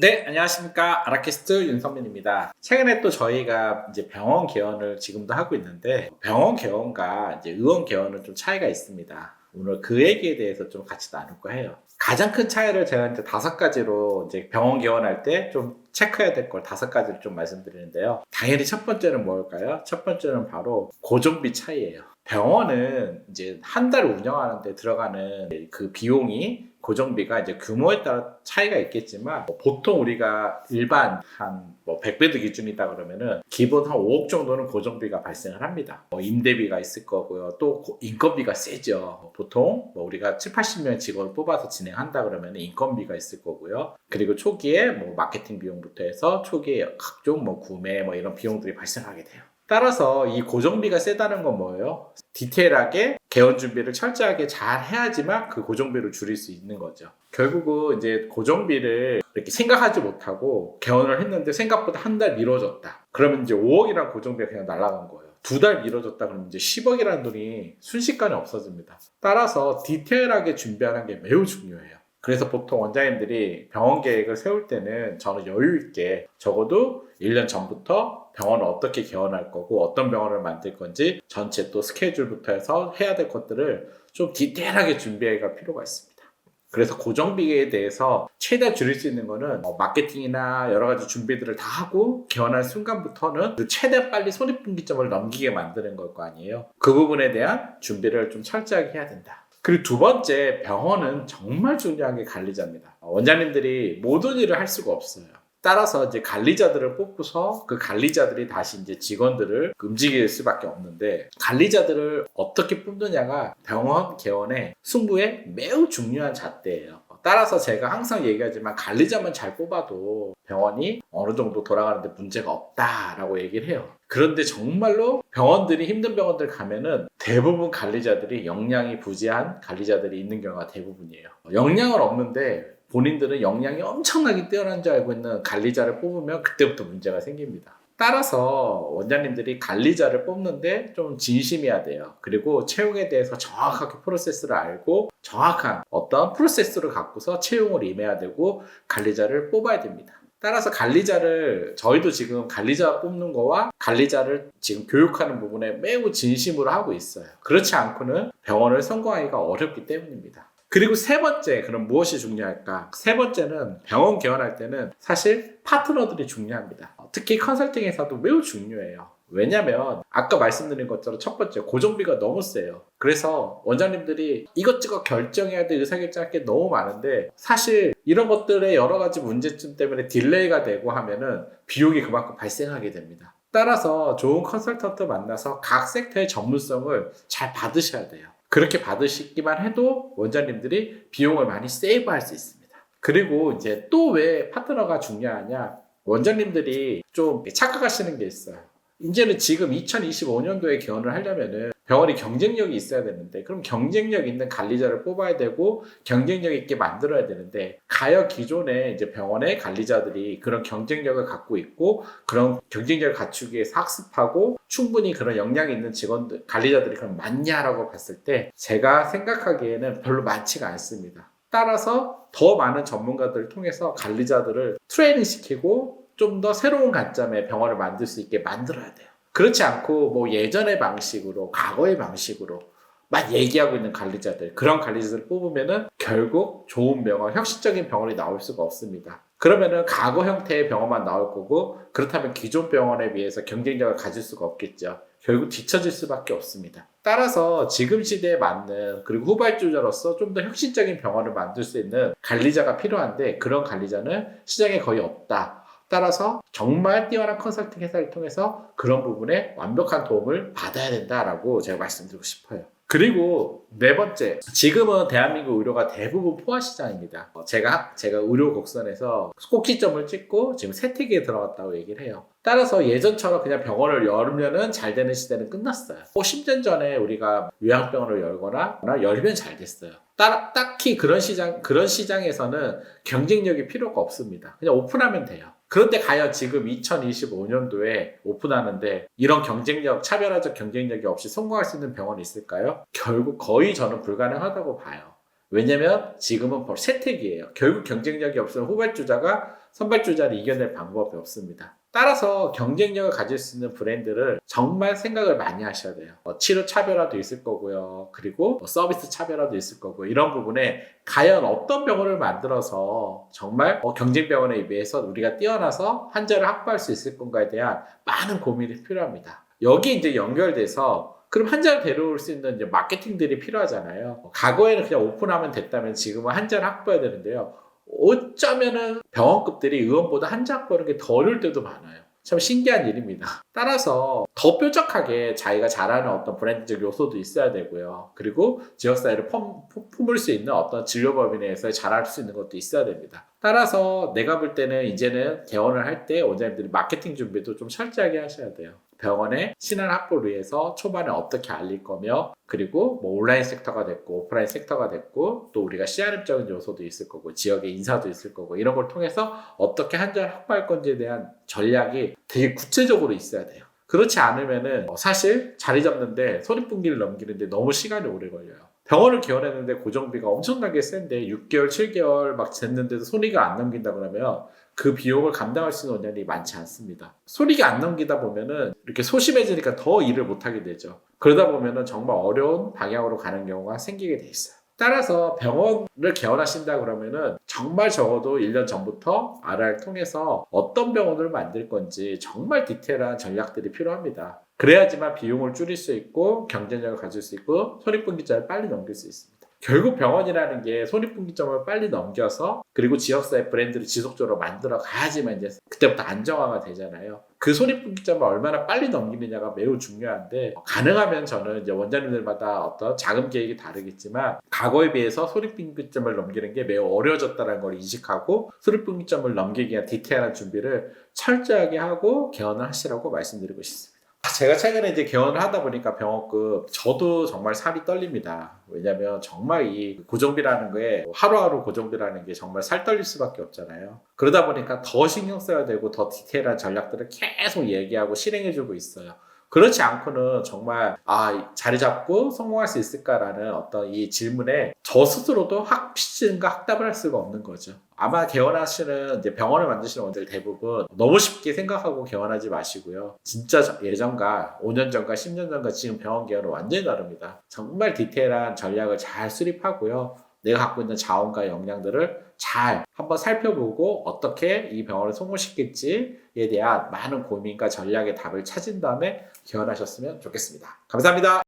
네, 안녕하십니까. 아라키스트 윤성민입니다. 최근에 또 저희가 이제 병원 개원을 지금도 하고 있는데, 병원 개원과 이제 의원 개원은 좀 차이가 있습니다. 오늘 그 얘기에 대해서 좀 같이 나눌까 해요. 가장 큰 차이를 제가 이제 다섯 가지로 이제 병원 개원할 때 좀 체크해야 될 걸 다섯 가지를 좀 말씀드리는데요. 당연히 첫 번째는 뭘까요? 첫 번째는 바로 고정비 차이예요. 병원은 이제 한 달 운영하는데 들어가는 그 비용이 고정비가 이제 규모에 따라 차이가 있겠지만 뭐 보통 우리가 일반 한 뭐 100베드 기준이다 그러면은 기본 한 5억 정도는 고정비가 발생을 합니다. 뭐 임대비가 있을 거고요. 또 고- 인건비가 세죠. 보통 뭐 우리가 7, 80명 직원을 뽑아서 진행한다 그러면 인건비가 있을 거고요. 그리고 초기에 뭐 마케팅 비용부터 해서 초기에 각종 뭐 구매 뭐 이런 비용들이 발생하게 돼요. 따라서 이 고정비가 세다는 건 뭐예요? 디테일하게 개원 준비를 철저하게 잘 해야지만 그 고정비를 줄일 수 있는 거죠. 결국은 이제 고정비를 이렇게 생각하지 못하고 개원을 했는데 생각보다 한 달 미뤄졌다. 그러면 이제 5억이라는 고정비가 그냥 날아간 거예요. 두 달 미뤄졌다 그러면 이제 10억이라는 돈이 순식간에 없어집니다. 따라서 디테일하게 준비하는 게 매우 중요해요. 그래서 보통 원장님들이 병원 계획을 세울 때는 저는 여유 있게 적어도 1년 전부터 병원을 어떻게 개원할 거고 어떤 병원을 만들 건지 전체 또 스케줄부터 해서 해야 될 것들을 좀 디테일하게 준비할 필요가 있습니다. 그래서 고정비에 대해서 최대한 줄일 수 있는 거는 뭐 마케팅이나 여러 가지 준비들을 다 하고 개원할 순간부터는 그 최대한 빨리 손익분기점을 넘기게 만드는 걸 거 아니에요. 그 부분에 대한 준비를 좀 철저하게 해야 된다. 그리고 두 번째 병원은 정말 중요한 게 관리자입니다. 원장님들이 모든 일을 할 수가 없어요. 따라서 이제 관리자들을 뽑고서 그 관리자들이 다시 이제 직원들을 움직일 수밖에 없는데 관리자들을 어떻게 뽑느냐가 병원 개원의 승부에 매우 중요한 잣대예요. 따라서 제가 항상 얘기하지만 관리자만 잘 뽑아도 병원이 어느 정도 돌아가는데 문제가 없다라고 얘기를 해요. 그런데 정말로 병원들이 힘든 병원들 가면은 대부분 관리자들이 역량이 부재한 관리자들이 있는 경우가 대부분이에요. 역량은 없는데 본인들은 역량이 엄청나게 뛰어난 줄 알고 있는 관리자를 뽑으면 그때부터 문제가 생깁니다. 따라서 원장님들이 관리자를 뽑는데 좀 진심이어야 돼요. 그리고 채용에 대해서 정확하게 프로세스를 알고 정확한 어떤 프로세스를 갖고서 채용을 임해야 되고 관리자를 뽑아야 됩니다. 따라서 관리자를 저희도 지금 관리자 뽑는 거와 관리자를 지금 교육하는 부분에 매우 진심으로 하고 있어요. 그렇지 않고는 병원을 성공하기가 어렵기 때문입니다. 그리고 세 번째, 그럼 무엇이 중요할까? 세 번째는 병원 개원할 때는 사실 파트너들이 중요합니다. 특히 컨설팅에서도 매우 중요해요. 왜냐면 아까 말씀드린 것처럼 첫 번째 고정비가 너무 세요. 그래서 원장님들이 이것저것 결정해야 될 의사결정할 게 너무 많은데 사실 이런 것들의 여러 가지 문제점 때문에 딜레이가 되고 하면은 비용이 그만큼 발생하게 됩니다. 따라서 좋은 컨설턴트 만나서 각 섹터의 전문성을 잘 받으셔야 돼요. 그렇게 받으시기만 해도 원장님들이 비용을 많이 세이브할 수 있습니다. 그리고 이제 또 왜 파트너가 중요하냐? 원장님들이 좀 착각하시는 게 있어요. 이제는 지금 2025년도에 개원을 하려면은 병원이 경쟁력이 있어야 되는데 그럼 경쟁력 있는 관리자를 뽑아야 되고 경쟁력 있게 만들어야 되는데 가여 기존에 이제 병원의 관리자들이 그런 경쟁력을 갖고 있고 그런 경쟁력을 갖추기 위해서 학습하고 충분히 그런 역량이 있는 직원들 관리자들이 그럼 많냐라고 봤을 때 제가 생각하기에는 별로 많지가 않습니다. 따라서 더 많은 전문가들을 통해서 관리자들을 트레이닝 시키고 좀 더 새로운 관점의 병원을 만들 수 있게 만들어야 돼요. 그렇지 않고 뭐 예전의 방식으로 과거의 방식으로 막 얘기하고 있는 관리자들 그런 관리자들을 뽑으면은 결국 좋은 병원 혁신적인 병원이 나올 수가 없습니다. 그러면은 과거 형태의 병원만 나올 거고 그렇다면 기존 병원에 비해서 경쟁력을 가질 수가 없겠죠. 결국 뒤처질 수밖에 없습니다. 따라서 지금 시대에 맞는 그리고 후발주자로서 좀 더 혁신적인 병원을 만들 수 있는 관리자가 필요한데 그런 관리자는 시장에 거의 없다. 따라서 정말 뛰어난 컨설팅 회사를 통해서 그런 부분에 완벽한 도움을 받아야 된다라고 제가 말씀드리고 싶어요. 그리고 네 번째, 지금은 대한민국 의료가 대부분 포화 시장입니다. 어, 제가 제가 의료 곡선에서 꼭지점을 찍고 지금 세택에 들어갔다고 얘기를 해요. 따라서 예전처럼 그냥 병원을 열면은 잘 되는 시대는 끝났어요. 10년 전에 우리가 요양병원을 열거나 열면 잘 됐어요. 따, 딱히 그런 시장 그런 시장에서는 경쟁력이 필요가 없습니다. 그냥 오픈하면 돼요. 그런데 과연 지금 2025년도에 오픈하는데 이런 경쟁력, 차별화적 경쟁력이 없이 성공할 수 있는 병원이 있을까요? 결국 거의 저는 불가능하다고 봐요. 왜냐면 지금은 벌 세택이에요. 결국 경쟁력이 없으면 후발주자가 선발주자를 이겨낼 방법이 없습니다. 따라서 경쟁력을 가질 수 있는 브랜드를 정말 생각을 많이 하셔야 돼요. 어, 치료 차별화도 있을 거고요. 그리고 뭐 서비스 차별화도 있을 거고 이런 부분에 과연 어떤 병원을 만들어서 정말 어, 경쟁 병원에 비해서 우리가 뛰어나서 환자를 확보할 수 있을 건가에 대한 많은 고민이 필요합니다. 여기 이제 연결돼서 그럼 환자를 데려올 수 있는 이제 마케팅들이 필요하잖아요. 과거에는 그냥 오픈하면 됐다면 지금은 환자를 확보해야 되는데요. 어쩌면은 병원급들이 의원보다 환자 확보하는 게더 어려울 때도 많아요. 참 신기한 일입니다. 따라서 더 뾰족하게 자기가 잘하는 어떤 브랜드적 요소도 있어야 되고요. 그리고 지역 사회를 품, 품을 수 있는 어떤 진료법인 내에서 잘할 수 있는 것도 있어야 됩니다. 따라서 내가 볼 때는 이제는 개원을 할 때 원장님들이 마케팅 준비도 좀 철저하게 하셔야 돼요. 병원의 신안 확보를 위해서 초반에 어떻게 알릴 거며 그리고 뭐 온라인 섹터가 됐고 오프라인 섹터가 됐고 또 우리가 CRM적인 요소도 있을 거고 지역의 인사도 있을 거고 이런 걸 통해서 어떻게 한자를 확보할 건지에 대한 전략이 되게 구체적으로 있어야 돼요. 그렇지 않으면은 어, 사실 자리 잡는데 소립분기를 넘기는데 너무 시간이 오래 걸려요. 병원을 개원했는데 고정비가 엄청나게 센데 6개월, 7개월 막 됐는데도 손익을 안 넘긴다 그러면 그 비용을 감당할 수 있는 원장이 많지 않습니다. 손익이 안 넘기다 보면은 이렇게 소심해지니까 더 일을 못 하게 되죠. 그러다 보면은 정말 어려운 방향으로 가는 경우가 생기게 돼 있어요. 따라서 병원을 개원하신다 그러면은 정말 적어도 1년 전부터 알아를 통해서 어떤 병원을 만들 건지 정말 디테일한 전략들이 필요합니다. 그래야지만 비용을 줄일 수 있고 경쟁력을 가질 수 있고 손익분기점을 빨리 넘길 수 있습니다. 결국 병원이라는 게 손익분기점을 빨리 넘겨서 그리고 지역사회 브랜드를 지속적으로 만들어 가야지만 이제 그때부터 안정화가 되잖아요. 그 손익분기점을 얼마나 빨리 넘기느냐가 매우 중요한데 가능하면 저는 이제 원장님들마다 어떤 자금 계획이 다르겠지만 과거에 비해서 손익분기점을 넘기는 게 매우 어려워졌다는 걸 인식하고 손익분기점을 넘기기 위한 디테일한 준비를 철저하게 하고 개헌을 하시라고 말씀드리고 싶습니다. 제가 최근에 이제 개원을 하다 보니까 병원급 저도 정말 살이 떨립니다. 왜냐면 정말 이 고정비라는 게 하루하루 고정비라는 게 정말 살 떨릴 수밖에 없잖아요. 그러다 보니까 더 신경 써야 되고 더 디테일한 전략들을 계속 얘기하고 실행해주고 있어요. 그렇지 않고는 정말 아 자리 잡고 성공할 수 있을까라는 어떤 이 질문에 저 스스로도 확신과 확답을 할 수가 없는 거죠. 아마 개원하시는 이제 병원을 만드시는 원들 대부분 너무 쉽게 생각하고 개원하지 마시고요. 진짜 저- 예전과 5년 전과 10년 전과 지금 병원 개원은 완전히 다릅니다. 정말 디테일한 전략을 잘 수립하고요. 내가 갖고 있는 자원과 역량들을 잘 한번 살펴보고 어떻게 이 병원을 성공시킬지에 대한 많은 고민과 전략의 답을 찾은 다음에 개원하셨으면 좋겠습니다. 감사합니다.